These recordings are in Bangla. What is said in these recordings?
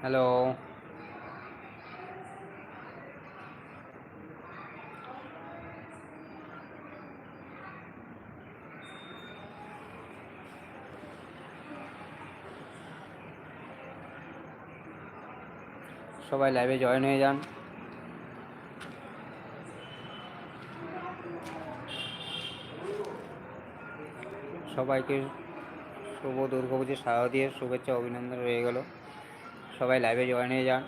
হ্যালো সবাই লাইভে জয়েন হয়ে যান। সবাইকে শুভ দুর্গাপুজোর শারদীয় শুভেচ্ছা অভিনন্দন রয়ে গেল। সবাই লাইভে জয়েন হয়ে যান।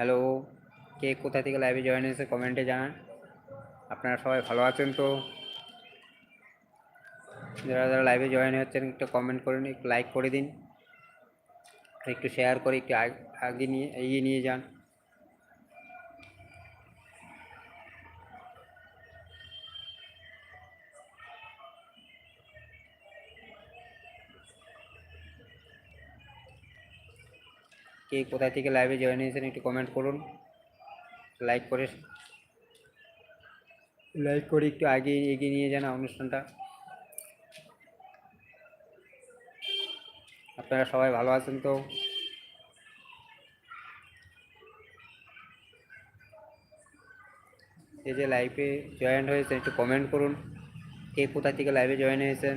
হ্যালো, কে কোথা থেকে লাইভে জয়েন হয়েছে কমেন্টে জানান। আপনারা সবাই ভালো আছেন তো? যারা যারা লাইভে জয়েন হচ্ছেন, একটু কমেন্ট করে নিন, একটু লাইক করে দিন। একটু শেয়ার করে, একটু আগ- নিয়ে, এগিয়ে নিয়ে যান। কে কোথায় থেকে লাইভে জয়েন হয়েছেন একটু কমেন্ট করুন। লাইক করে লাইক করে একটু আগে এগিয়ে নিয়ে যান অনুষ্ঠানটা। আপনারা সবাই ভালো আছেন তো? এই যে লাইভে জয়েন হয়েছেন, একটু কমেন্ট করুন। কে কোথা থেকে লাইভে জয়েন হয়েছেন?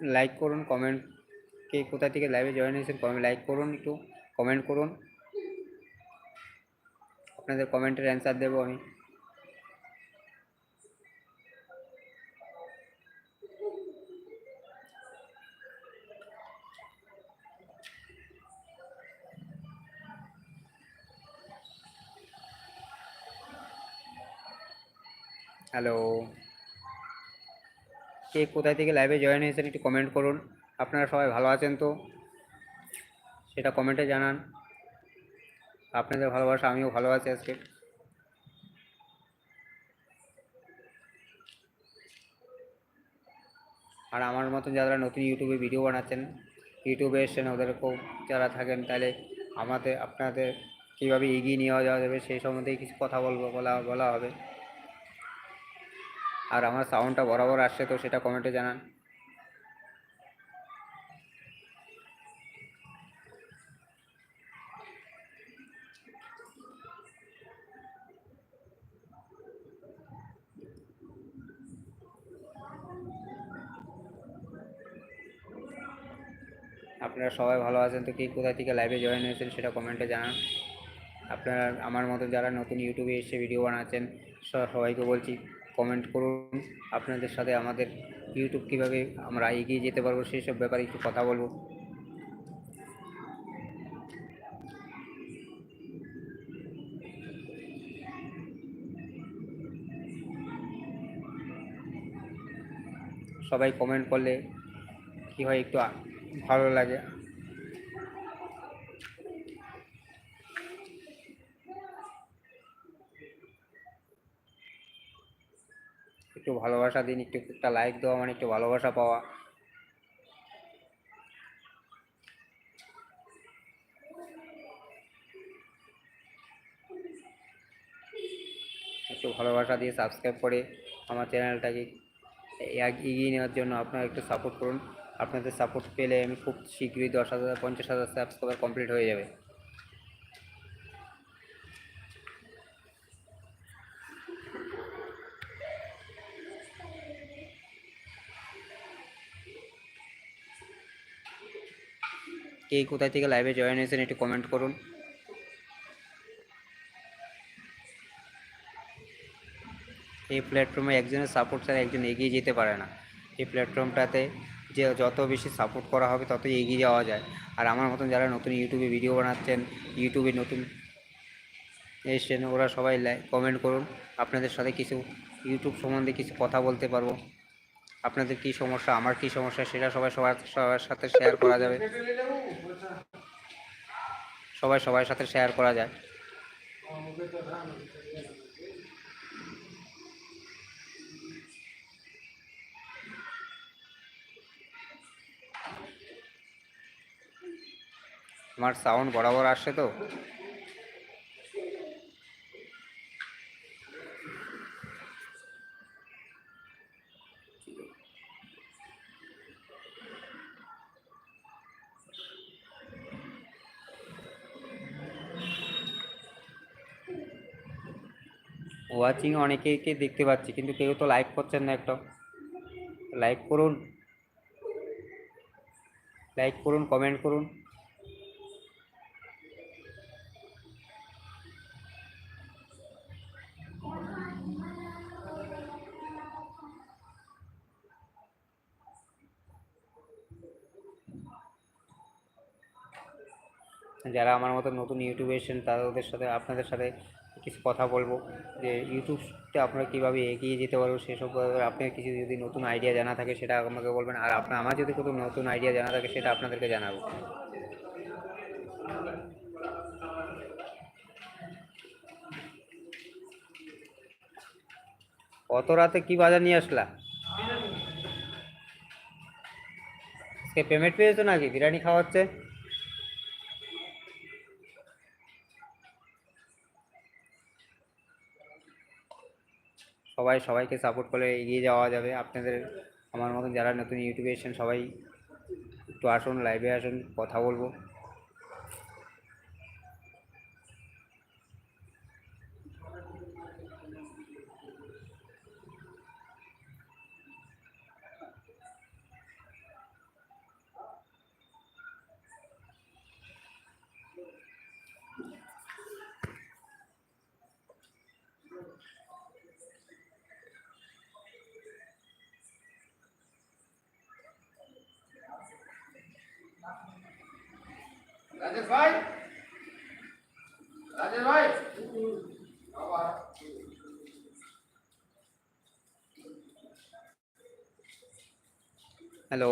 লাইক করুন কমেন্ট কে কোথা থেকে লাইভে জয়েন হয়েছেন কমেন্ট লাইক করুন একটু কমেন্ট করুন। আপনাদের কমেন্টের অ্যান্সার দেবো আমি। হ্যালো কে কোথায় থেকে লাইভে জয়েন হয়েছেন একটু কমেন্ট করুন। আপনারা সবাই ভালো আছেন তো? সেটা কমেন্টে জানান। আপনাদের ভালোবাসা, আমিও ভালো আছি আজকে। আর আমার মতন যারা নতুন ইউটিউবে ভিডিও বানাচ্ছেন, ইউটিউবে এসছেন, ওদেরকেও যারা থাকেন, তাহলে আমাদের, আপনাদের কীভাবে এগিয়ে নিয়ে যাওয়া যাবে, সেই সম্বন্ধে কিছু কথা বলব, বলা বলা হবে। আর আমার সাউন্ডটা বরাবর আসছে, তো সেটা কমেন্টে জানান। আপনারা সবাই ভালো আছেন, তো কে কোথা থেকে লাইভে জয়েন হয়েছেন সেটা কমেন্টে জানান। আপনারা, আমার মতো যারা নতুন ইউটিউবে এসে ভিডিও বানাচ্ছেন, সবাইকে বলছি কমেন্ট করুন। আপনাদের সাথে আমাদের ইউটিউব কীভাবে আমরা এগিয়ে যেতে পারব সেই সব ব্যাপারে একটু কথা বলব। সবাই কমেন্ট করলে কি হয় একটু ভালো লাগে একটু ভালোবাসা দিন, একটু, একটা লাইক দেওয়া মানে একটু ভালোবাসা পাওয়া। একটু ভালোবাসা দিয়ে সাবস্ক্রাইব করে আমার চ্যানেলটাকে এগ- এগিয়ে নেওয়ার জন্য আপনারা একটু সাপোর্ট করুন। আপনাদের সাপোর্ট পেলে আমি খুব শীঘ্রই দশ হাজার, পঞ্চাশ হাজার সাবস্ক্রাইবার কমপ্লিট হয়ে যাবে। কে কোথায় থেকে লাইভে জয়েন হয়েছেন একটু কমেন্ট করুন। এই প্ল্যাটফর্মে একজনের সাপোর্ট ছাড়া একজন এগিয়ে যেতে পারে না। এই প্ল্যাটফর্মটাতে যে যত বেশি সাপোর্ট করা হবে ততই এগিয়ে যাওয়া যায়। আর আমার মতন যারা নতুন ইউটিউবে ভিডিও বানাচ্ছেন ইউটিউবে নতুন এসছেন, ওরা সবাই কমেন্ট করুন। আপনাদের সাথে কিছু ইউটিউব সম্বন্ধে কিছু কথা বলতে পারব। আপনাদের কী সমস্যা, আমার কী সমস্যা, সেটা সবাই সবার সবার সাথে শেয়ার করা যাবে। সবাই সবার সাথে শেয়ার করা যায়। আমার সাউন্ড বরাবর আসছে তো? ওয়াচিং অনেকেইকে দেখতে পাচ্ছি, কিন্তু কেউ তো লাইক করছেন না একটা লাইক করুন। লাইক করুন কমেন্ট করুন। যারা আমার মতো নতুন ইউটিউবে এসেছেন তাদের সাথে, আপনাদের সাথে কিছু কথা বলব যে ইউটিউবটা আপনারা কীভাবে এগিয়ে যেতে পারব সেসব আপনার কিছু যদি নতুন আইডিয়া জানা থাকে সেটা আমাকে বলবেন। আর আপনার, আমার যদি কোনো নতুন আইডিয়া জানা থাকে সেটা আপনাদেরকে জানাব। কত রাতে কি বাজার নিয়ে আসলা? আজকে পেমেন্ট পেয়েছ নাকি? বিরিয়ানি খাওয়াচ্ছে সবাই, সবাইকে সাপোর্ট করে এগিয়ে যাওয়া যাবে। আপনাদের, আমার মতন যারা নতুন ইউটিউবে এসেছেন, সবাই একটু আসুন লাইভে আসুন, কথা বলব। রাজেশ ভাই? রাজেশ ভাই? হ্যালো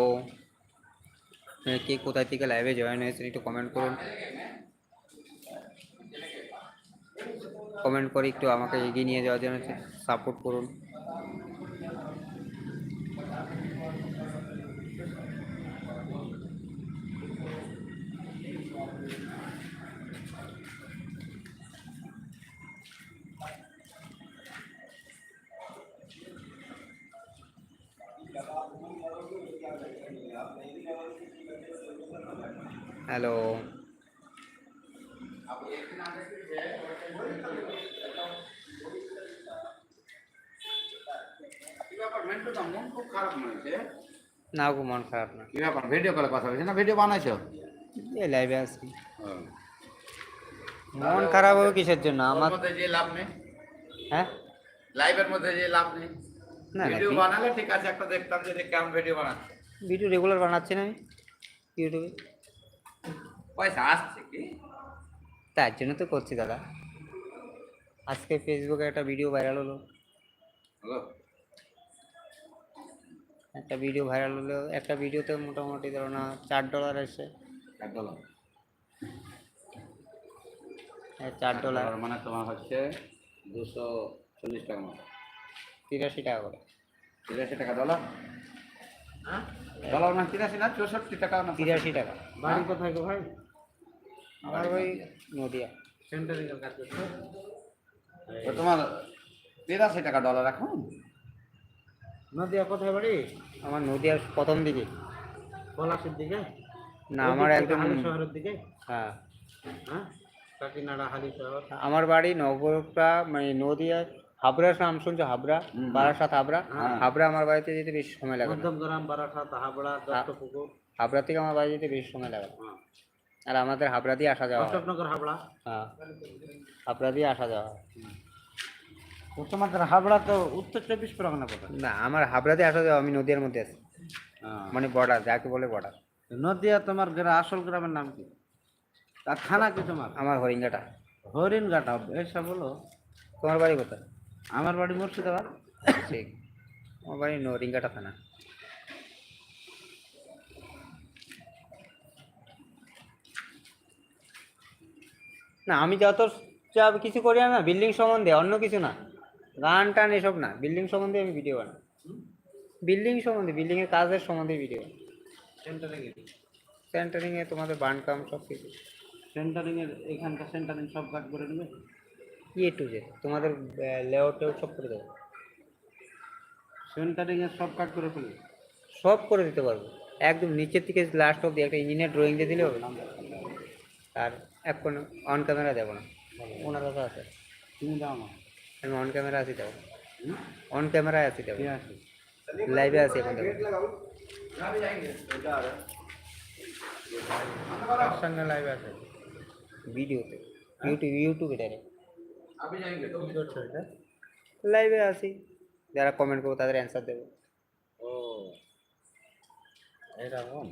কে কোথায় থেকে লাইভে জয়েন হয়েছে একটু কমেন্ট করুন। কমেন্ট করে একটু আমাকে এগিয়ে নিয়ে যাওয়ার জন্য সাপোর্ট করুন। হ্যালো। না গো মন খারাপ না। কি ব্যাপার? ভিডিও কলে কথা বলছি না? ভিডিও বানাইছো? এই লাইভে আসি মন খারাপ হবে কিসের জন্য? আমার মধ্যে যে লাভ নেই? হ্যাঁ? লাইভের মধ্যে যে লাভ নেই? না, ভিডিও বানালে ঠিক আছে একটা দেখতাম যে কেমন ভিডিও বানাচ্ছে। ভিডিও রেগুলার বানাচ্ছি না আমি। ইউটিউবে পয়সা আসছে কি? তার জন্য তো করছি দাদা। আজকে ফেসবুকে একটা ভিডিও ভাইরাল হলো। একটা ভিডিও ভাইরাল হলো। একটা ভিডিওতে মোটামুটি ধরো না চার ডলার এসে এক ডলার চার ডলার মানে তোমার হচ্ছে দুশো চল্লিশ টাকা মতো। তিরাশি টাকা করে। তিরাশি টাকা ডলার ডলার মানে তিরাশি না চৌষট্টি টাকা না তিরাশি টাকা। বাড়ি কোথায় গো ভাই? আমার ওই নদিয়া। সেন্টারিং এর কাজ করছ? তোমার তিরাশি টাকা ডলার এখন? নদিয়া কোথায় বাড়ি? আমার নদিয়ার প্রথম দিকে। পলাশির দিকে? না আমার একদম শহরের দিকে? হ্যাঁ। হ্যাঁ? কাকিনাড়া হালি শহর? আমার বাড়ি নগরপা মানে নদিয়া হাবড়া নাম শুনছো হাবড়া বারাসাত হাবড়া। হ্যাঁ। হাবড়া আমার বাড়িতে যেতে বেশি সময় লাগে মধ্যমগ্রাম বারাসাত হাবড়া দত্তপুকুর। হাবড়া থেকে আমার বাড়ি যেতে বেশি সময় লাগে হ্যাঁ। আর আমাদের হাবড়া দিয়ে আসা যাওয়া হয়। অশোকনগর হাবড়া। হ্যাঁ। হাবড়া দিয়ে আসা যাওয়া হয়। তোমাদের হাবড়া তো উত্তর চব্বিশ পরগনা কোথায় না আমার হাবড়াতে আসা যাওয়া আমি নদীয়ার মধ্যে আছি। মানে বর্ডার যাকে বলে বর্ডার নদিয়া তোমার গ্রা- আসল গ্রামের নাম কি? আর থানা কি তোমার? আমার হরিঙ্গাটা হরিণঘাটা এসা বলো। তোমার বাড়ি কোথায়? আমার বাড়ি মুর্শিদাবাদ। ঠিক। আমার বাড়ি হরিঙ্গাটা থানা। না আমি যত যা কিছু করি না বিল্ডিং সম্বন্ধে অন্য কিছু না। গান টান এসব না। বিল্ডিং সম্বন্ধে আমি ভিডিও বানাই। বিল্ডিং সম্বন্ধে বিল্ডিংয়ের কাজের সম্বন্ধে ভিডিও সেন্টারিং সেন্টারিংয়ে তোমাদের বান কাম সব কিছু। সেন্টারিং এর এখানকার সেন্টারিং সব কাজ করে নেবে? ইয়ে টু যে তোমাদের লেআউট টেউট সব করে দেবো। সেন্টারিং এর সব কাজ করে ফেলবে সব করে দিতে পারব। একদম নিচের থেকে লাস্ট অব্দি একটা ইঞ্জিনিয়ার ড্রয়িং দিয়ে দিলে হবে আর এখন অন ক্যামেরা দেবো না। ওনার কথা আছে। তুমি দাও না। আমি অন ক্যামেরা আছি দেবো। অন ক্যামেরায় আছি দেবো। লাইভে আছি? এখন দেবো। সঙ্গে লাইভ আছে। ভিডিওতে ইউটিউব ইউটিউবে ডাইরেক্ট লাইভে আছি। যারা কমেন্ট করব তাদের অ্যান্সার দেবো। ও এরকম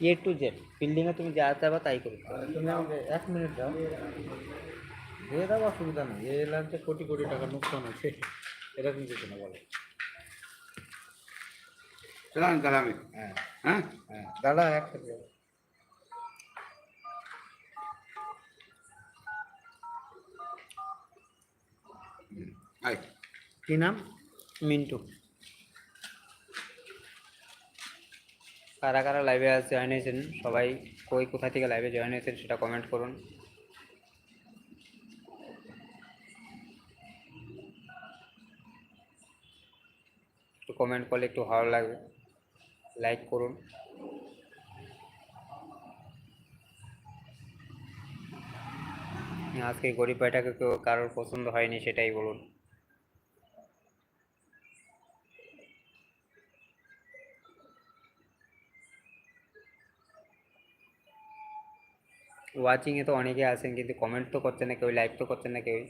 এ টু জেড বিল্ডিংয়ে তুমি যা চাবা তাই করবে তুমি আমাকে এক মিনিট দাও। দিয়ে দাও অসুবিধা নেই। এই লাঞ্চে কোটি কোটি টাকা নুকসান হয়েছে। এরকম কিছু না বলো। তাহলে আমি হ্যাঁ। হ্যাঁ? হ্যাঁ দাদা কি নাম? মিন্টু। কারা কারা লাইভে জয়েন হয়েছেন? সবাই কই, কোথা থেকে লাইভে জয়েন হয়েছেন সেটা কমেন্ট করুন। একটু কমেন্ট করলে একটু ভালো লাগবে লাইক করুন। আজকে গরিব ভাইটাকে কেউ কারোর পছন্দ হয়নি সেটাই বলুন। ওয়াচিংয়ে তো অনেকে আসেন কিন্তু কমেন্ট তো করছে না কেউ লাইক তো করছে না কেউই